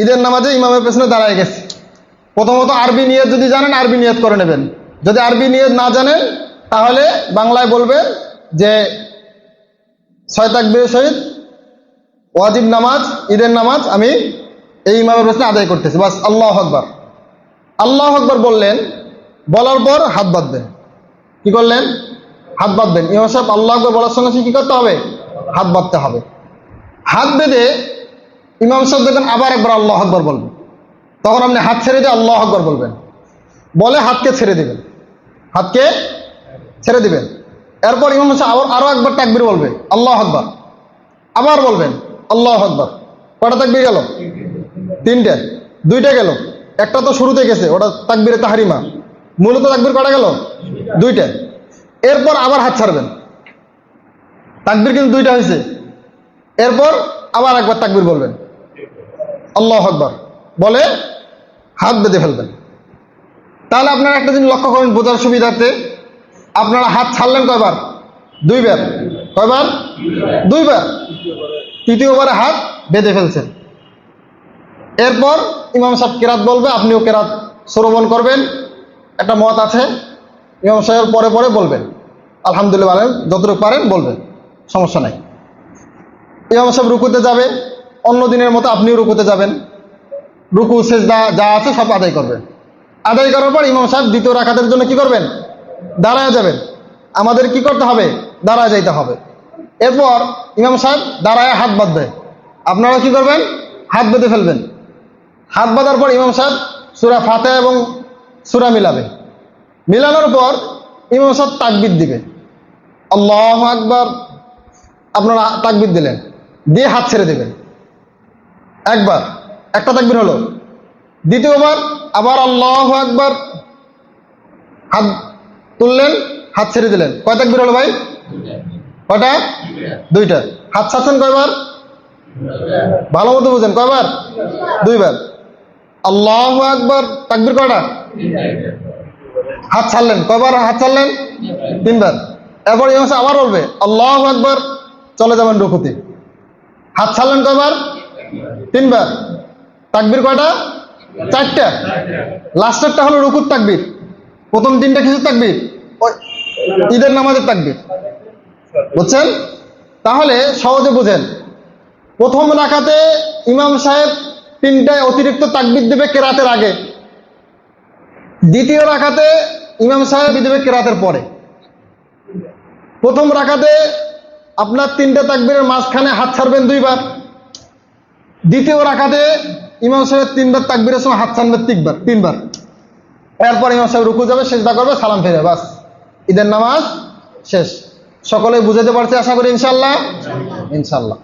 ঈদের নামাজে ইমামের পেছনে দাঁড়ায় গেছে। প্রথমত আরবি নিয়ত যদি জানেন, আরবি নিয়ত করে নেবেন। যদি আরবি নিয়ত না জানেন, তাহলে বাংলায় বলবেন যে ছয় তাকবীর সহিত ওয়াজিব নামাজ, ঈদের নামাজ আমি এই ইমামের পেছনে আদায় করতেছি। বাস, আল্লাহ আকবার। আল্লাহ আকবার বললেন, বলার পর হাত বাঁধবেন। কি করলেন? হাত বাঁধবেন। ইমাম সাহেব আল্লাহ আকবর বলার সঙ্গে সঙ্গে কি করতে হবে? হাত বাঁধতে হবে। হাত বেঁধে ইমাম সাহেব দেখবেন আবার একবার আল্লাহ আকবর বলবেন তখন আপনি হাত ছেড়ে দিয়ে আল্লাহ আকবর বলবেন। বলে হাতকে ছেড়ে দিবেন। হাতকে ছেড়ে দিবেন। এরপর ইমাম সাহেব আবার আরও একবার তাকবির বলবে, আল্লাহ আকবর। আবার বলবেন, আল্লাহ আকবর। কটা তাকবির গেল? তিনটে। দুইটা গেল। একটা তো শুরুতে গেছে, ওটা তাকবিরে তাহারিমা। মূলত তাকবির কটা গেল? দুইটা। এরপর আবার হাত ছাড়বেন। তাকবির কিন্তু দুইটা হয়েছে। এরপর আবার একবার তাকবির বলবেন। আল্লাহ আকবর। বলে, হাত বেঁধে ফেলবেন। তাহলে আপনারা একটা জিনিস লক্ষ্য করেন বোঝার সুবিধার্থে। আপনারা হাত ছাড়লেন কয়বার? দুইবার। কয়বার? দুইবার। তৃতীয়বারে হাত বেঁধে ফেলছেন। এরপর ইমাম সাহেব কেরাত বলবে, আপনিও কেরাত শ্রবণ করবেন। একটা মত আছে, ইমাম সাহেব পরে পরে বলবেন। আলহামদুলিল্লাহ, যতটুকু পারেন বলবেন, সমস্যা নাই। ইমাম সাহেব রুকুতে যাবে অন্য দিনের মতো আপনিও রুকুতে যাবেন। রুকু, সেজদা, যা আছে সব আদায় করবেন। আদায় করার পর ইমাম সাহেব দ্বিতীয় রাখাতের জন্য কি করবেন? দাঁড়ায় যাবেন। আমাদের কি করতে হবে? দাঁড়ায় যাইতে হবে। এরপর ইমাম সাহেব দাঁড়ায় হাত বাঁধবে। আপনারা কি করবেন? হাত বেঁধে ফেলবেন। হাত বাঁধার পর ইমাম সাহেব সুরা ফাতে এবং সুরা মিলাবে। মিলানোর পর ইমাম সাহেব তাকবিদ দিবে। আল্লাহ আকবার। আপনারা তাকবিদ দিলেন। দিয়ে হাত ছেড়ে দেবেন। একবার, একটা তাকবির হলো। দ্বিতীয়বার, আবার আল্লাহ একবার হাত তুললেন, হাত ছেড়ে দিলেন। কয় তাকবির হলো ভাই? কয়টা? দুইটা। হাত ছাড়ছেন কয়বার? ভালো মতো বুঝেন, কয়বার? দুইবার। আল্লাহ একবার তাকবির কয়টা? হাত ছাড়লেন। কয়বার হাত ছাড়লেন? তিনবার। এরপর ইমাম আবার বলবে, আল্লাহ একবার চলে যাবেন রুকুতে। হাত ছাড়লেন কয়বার? তিনবার। তাকবির কয়টা? চারটা। লাস্টেরটা হলো রুকুর তাকবির। প্রথম তিনটা কিছু তাকবির? ঈদের নামাজের তাকবির। বুঝছেন? তাহলে সহজে বুঝেন। প্রথম রাখাতে ইমাম সাহেব তিনটায় অতিরিক্ত তাকবির দেবে কেরাতের আগে। দ্বিতীয় রাখাতে ইমাম সাহেব দেবে কেরাতের পরে। প্রথম রাখাতে আপনার তিনটা তাকবিরের মাঝখানে হাত ছাড়বেন দুইবার। দ্বিতীয় রাখাতে ইমাম সাহেব তিনবার তাকবির সময় হাত ছানবে তিনবার তিনবার। এরপর ইমাম সাহেব রুকু যাবে সেজদা করবে সালাম ফেরে বাস। ঈদের নামাজ শেষ। সকলে বুঝাতে পারছে আশা করি ইনশাল্লাহ ইনশাল্লাহ